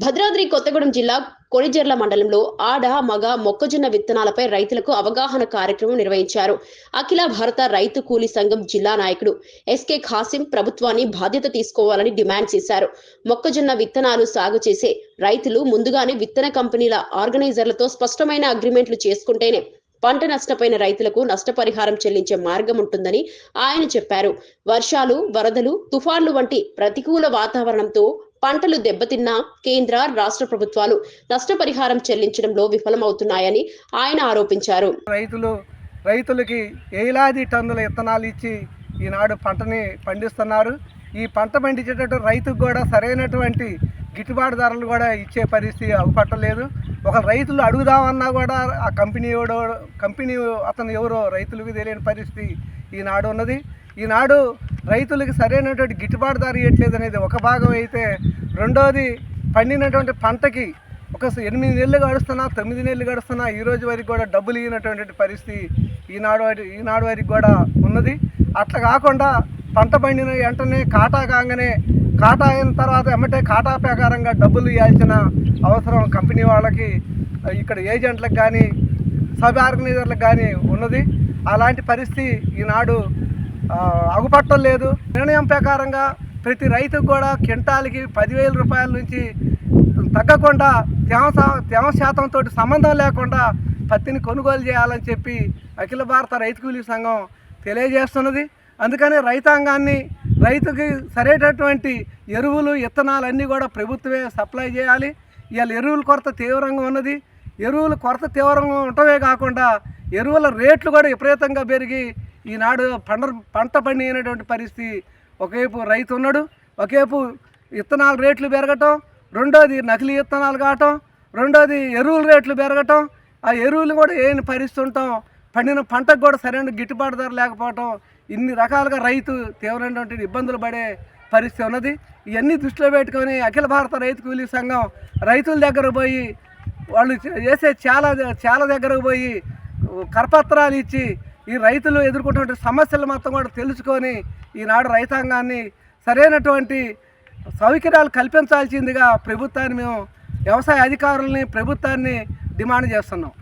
భద్రాద్రి కొత్తగూడెం జిల్లా కొణిజర్ల మండలంలో ఆడ మగ మొక్కజొన్న విత్తనాలపై రైతులకు అవగాహన కార్యక్రమం నిర్వహించారు. అఖిల భారత రైతు కూలీ సంఘం జిల్లా నాయకుడు ఎస్కే ఖాసిం ప్రభుత్వాన్ని బాధ్యత తీసుకోవాలని డిమాండ్ చేశారు. మొక్కజొన్న విత్తనాలు సాగు చేసే రైతులు ముందుగానే విత్తన కంపెనీల ఆర్గనైజర్లతో స్పష్టమైన అగ్రిమెంట్లు చేసుకుంటేనే పంట నష్టపోయిన రైతులకు నష్టపరిహారం చెల్లించే మార్గం ఉంటుందని ఆయన చెప్పారు. వర్షాలు వరదలు తుఫాన్లు వంటి ప్రతికూల వాతావరణంతో పంటలు దెబ్బతిన్నా కేంద్ర రాష్ట్ర ప్రభుత్వాలు నష్టపరిహారం చెల్లించడంలో విఫలమవుతున్నాయని ఆయన ఆరోపించారు. రైతులు రైతులకి ఏలాది టన్నుల విత్తనాలు ఇచ్చి ఈనాడు పంటని పండిస్తున్నారు. ఈ పంట పండించేటట్టు రైతుకు కూడా సరైనటువంటి గిట్టుబాటు ధరలు కూడా ఇచ్చే పరిస్థితి అవపట్టలేదు. ఒక రైతులు అడుగుదామన్నా కూడా ఆ కంపెనీ ఎవడో కంపెనీ అతను ఎవరో రైతులకు తెలియని పరిస్థితి ఈనాడు ఉన్నది ఈనాడు రైతులకి సరైనటువంటి గిట్టుబాటు ధర ఇవ్వట్లేదు అనేది ఒక భాగం అయితే రెండోది పండినటువంటి పంటకి ఒక ఎనిమిది నెలలు గడుస్తున్నా తొమ్మిది నెలలు గడుస్తున్నా ఈ రోజు వరకు కూడా డబ్బులు ఇవ్వనటువంటి పరిస్థితి ఈనాడు ఈనాడు వరకు కూడా ఉన్నది. అట్లా కాకుండా పంట పండిన వెంటనే కాటా కాగానే కాటా అయిన తర్వాత ఎమ్మటే కాటా ప్రకారంగా డబ్బులు ఇవ్వాల్సిన అవసరం కంపెనీ వాళ్ళకి ఇక్కడ ఏజెంట్లకు కానీ సబ్ ఆర్గనైజర్లకు కానీ ఉన్నది. అలాంటి పరిస్థితి ఈనాడు అగుపట్టం లేదు. నిర్ణయం ప్రకారంగా ప్రతి రైతుకు కూడా క్వింటాల్కి పదివేల రూపాయల నుంచి తగ్గకుండా తేమ శా- తేమ శాతంతో సంబంధం లేకుండా పత్తిని కొనుగోలు చేయాలని చెప్పి అఖిల భారత రైతు కూలీ సంఘం తెలియజేస్తున్నది. అందుకని రైతాంగాన్ని రైతుకి సరైనటువంటి ఎరువులు విత్తనాలు అన్నీ కూడా ప్రభుత్వమే సప్లై చేయాలి. ఇవాళ ఎరువుల కొరత తీవ్రంగా ఉన్నది. ఎరువుల కొరత తీవ్రంగా ఉండటమే కాకుండా ఎరువుల రేట్లు కూడా విపరీతంగా పెరిగి ఈనాడు పంట పంట పండినటువంటి పరిస్థితి ఒకవైపు రైతు ఉన్నాడు ఒకవైపు విత్తనాల రేట్లు పెరగటం రెండోది నకిలీ విత్తనాలు కావటం రెండోది ఎరువుల రేట్లు పెరగటం ఆ ఎరువులు కూడా ఏమి పరిస్థితి ఉంటాం పండిన పంటకు కూడా సరైన గిట్టుబాటు ధర లేకపోవటం ఇన్ని రకాలుగా రైతు తీవ్రమైనటువంటి ఇబ్బందులు పడే పరిస్థితి ఉన్నది. ఇవన్నీ దృష్టిలో పెట్టుకొని అఖిల భారత రైతు కూలీ సంఘం రైతుల దగ్గర పోయి వాళ్ళు చేసే చాలా చాలా దగ్గరకు పోయి కరపత్రాలు ఇచ్చి ఈ రైతులు ఎదుర్కొంటున్న సమస్యలు మొత్తం కూడా తెలుసుకొని ఈనాడు రైతాంగాన్ని సరైనటువంటి సౌకర్యాలు కల్పించాల్సిందిగా ప్రభుత్వాన్ని మేము వ్యవసాయ అధికారులని ప్రభుత్వాన్ని డిమాండ్ చేస్తున్నాం.